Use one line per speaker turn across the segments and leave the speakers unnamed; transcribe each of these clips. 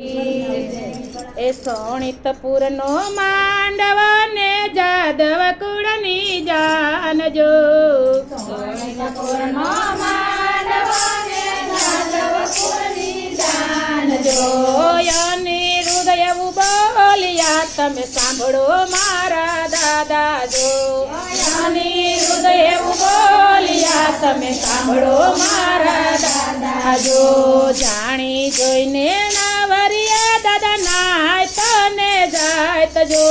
એ સોણિતપુરનો માંડવ ને જાદવ કુળની જાનજો સોણિતપુરનો માંડવ ને જાદવ કુળની જાનજો યાની હૃદય બોલિયા તમે સાંભળો મારા દાદા જો. યાની હૃદય બોલિયા તમે સાંભળો મારા દાદા જો. જાણી જોઈને નાવરિયા દાદા નાય તને જાય તજો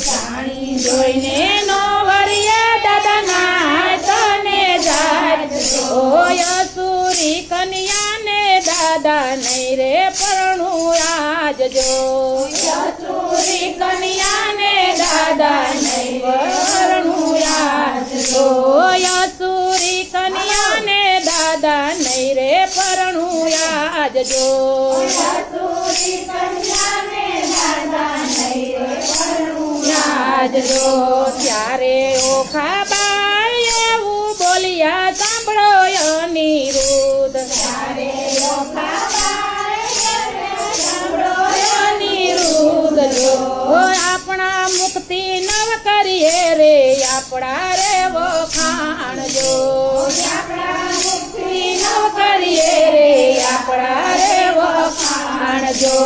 જાણી જોઈને નોવરિયા દાદા નાય તને જાય તજો યસુરી કન્યાને દાદા નહીં રે પરણું આજજો યસુરી કન્યાને આજજો આજજો ત્યારે ઓખા બાઈ એવું બોલ્યા, સાંભળો અનિરુદ્ધ. આપણા મુક્તિ નવ કરીએ રે, આપણા રે વખાણ આપણા રે વખાણ જો.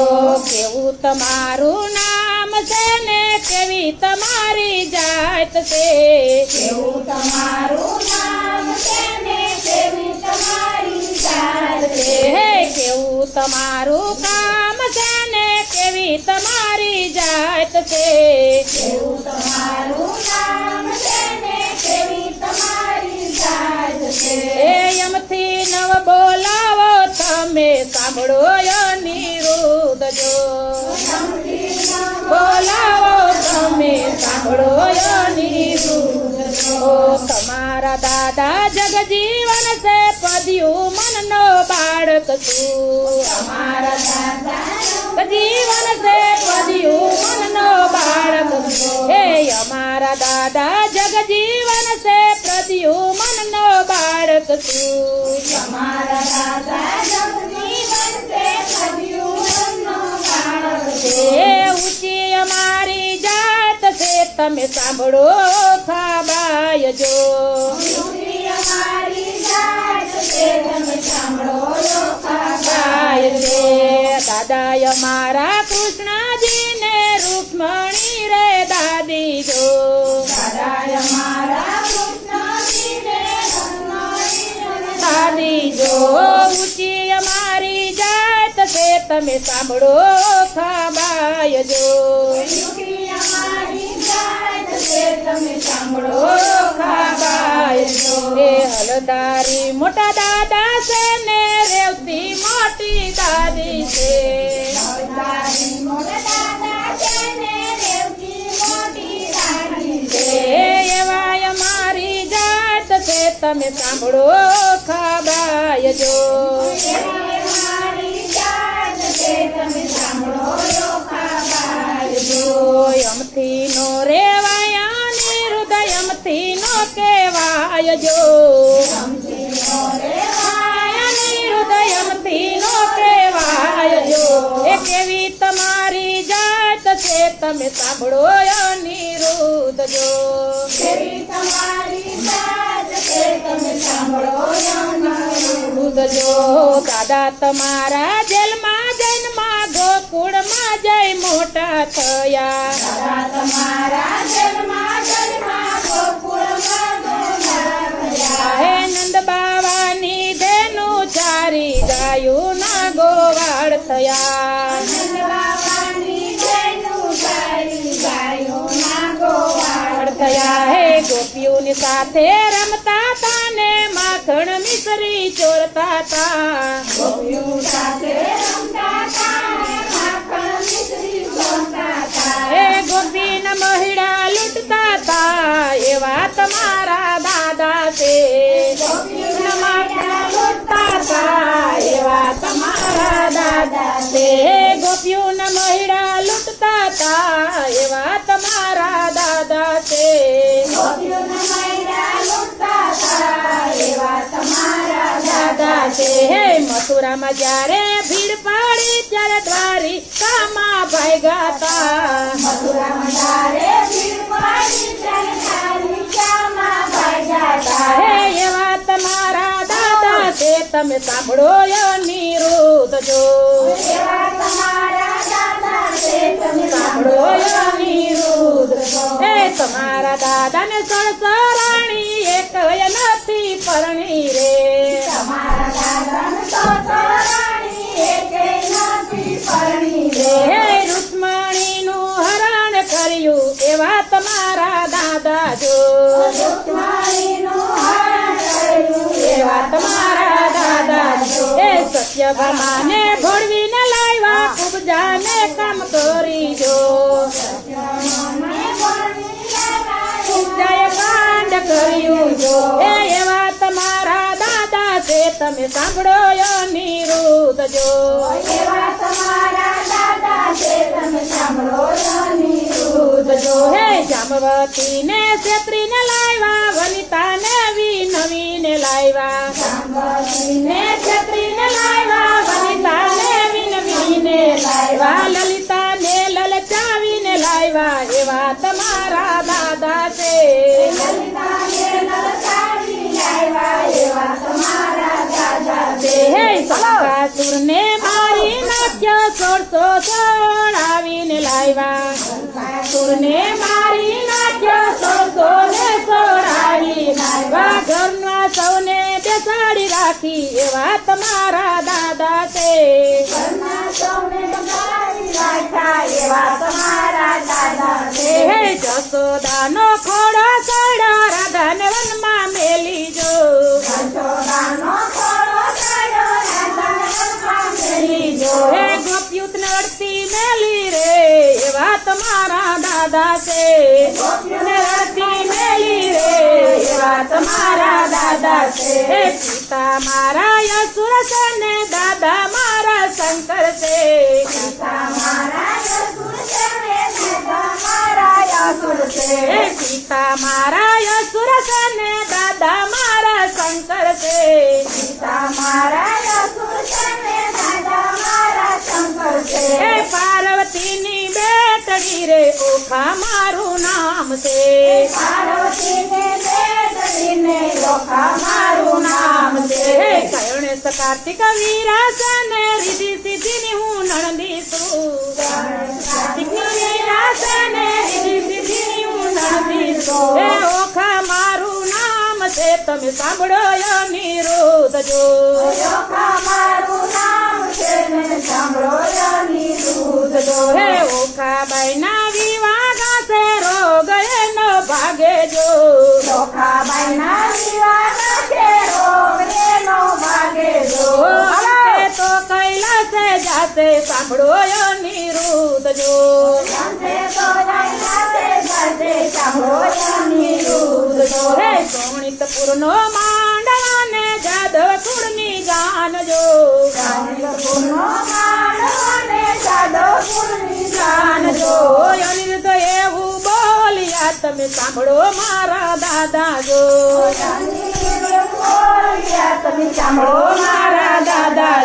કેવું તમારું નામ છે ને કેવી તમારી જાત છે? કેવું તમારું નામ છે ને કેવી તમારી જાત છે? કેવું તમારું કામ છે ને કેવી તમારી જાત છે? કેવું તમારું નામ છે ને કેવી તમારી જાત છે? એમથી તમે સાંભળો અનિરુદ્ધ જો. બોલાવો તમે સાંભળો અનિરુદ્ધ જો. તમારા દાદા જગજીવન સે પદ્યું મનનો બાળક છું. તમારા દાદા જીવન સે પદ્યું મનનો બાળક છું. હે અમારા દાદા જગજીવન સે પ્રદ્યું મનનો બાળક છું. અમારા દાદા સાંભળો ખાબાય જો. દાદાય મારા કૃષ્ણજીને રૂક્ષ્મણી રે દાદી જો. દાદી જો. ઊંચી અમારી જાત છે તમે સાંભળો ખાબાય જો. સાંભળો ખાબાય એ હલદારી મોટા દાદા છે ને રેવતી મોટી દાદી છે. એવાય મારી જાત છે તમે સાંભળો ખાબાય જો કેવાય જો હૃદયમથી નો કહેવાય જો એ કેવી તમારી જાત છે તમે સાંભળો અનિરુદ્ધ જો અનિરુદ્ધ જો દાદા તમારા જેલમાં જન્મા ગોકુળમાં જય મોટા થયા હે ગોપીઓની સાથે રમતા તા ને માખણ મિસરી ચોરતા તા ગોપી ગોપીના મહિડા લૂંટતા તા એવા તમારા ગોપીઓના
મૈડા લૂંટતા હતા, એવા તમારા
દાદા છે હે મથુરામાં જ્યારે ભીડ પડી ત્યારે દ્વારિકામાં ભાઈ ગાતા. હે એવા તમારા દાદા છે તમે સાંભળો અનિરુદ્ધ જો સાંભળો હે તમારા દાદાને સળસરાણી એક નથી પરણી રે. હે રૂક્મણીનું હરણ કર્યું એવા તમારા દાદા જો. એવા તમારા દાદા જો. એ સત્યભામાને ભોળવીને લાવ્યા ખૂબ જાને કામ કરી ખૂબ જય કાંડ કર્યું જો. એ એવા તમારા દાદા છે, તમે સાંભળો નિરુદ જો. અનિરુદ્ધ જો હે જામવતી ને છેત્રીને લાવ્યા, વનિતાને ને લાવ્યા. ને છત્રીને લાવ્યા, વનિતાને વિનવીને લાવ્યા. લલિતાને લલચાવીને લાવ્યા. એવા તમારા દાદા છે. હે શંકાસુરને મારી નાખ્યો સોળસો સોળાવીને લાવ્યા. શંકાસુરને મારી રાખી એવા તમારા દાદા છે. હે જસોદાનો ખોડો સડો રાધાને વનમાં મેલી જો. હે ગોપ્યુત નડતી મેલી રે એવા તમારા દાદા છે. છે હે પિતા મારા યસુર છે ને દાદા મારા શંકર છે. હે પિતા મારા યસુર છે ને દાદા મારા શંકર છે. હે પાર્વતીની બેટડી રે ઓખા મારું નામ છે. મારું કાર્તિક વીરાસન સિદ્ધિ સિદ્ધિની હું નણંદી છું. કાર્તિકની વીરાસન સિદ્ધિ સિદ્ધિની હું નણંદી છું. હે ઓખા મારું નામ છે તમે સાંભળો અનિરુદ્ધ જો. અનિરુદ્ધ જો. હે ઓખા બાઈના વિવાહ ગાશે રોગ એનો ભાગે જો. જો જાતે સાંભળો અનિરુદ્ધ જો. સોણિતપુર નો માંડવાને જાદવ કુળની ની જાનજો જાન જો. અનિરુદ્ધ એવું બોલ્યા તમે સાંભળો મારા દાદા જો.
તમે સાંભળો
મારા દાદા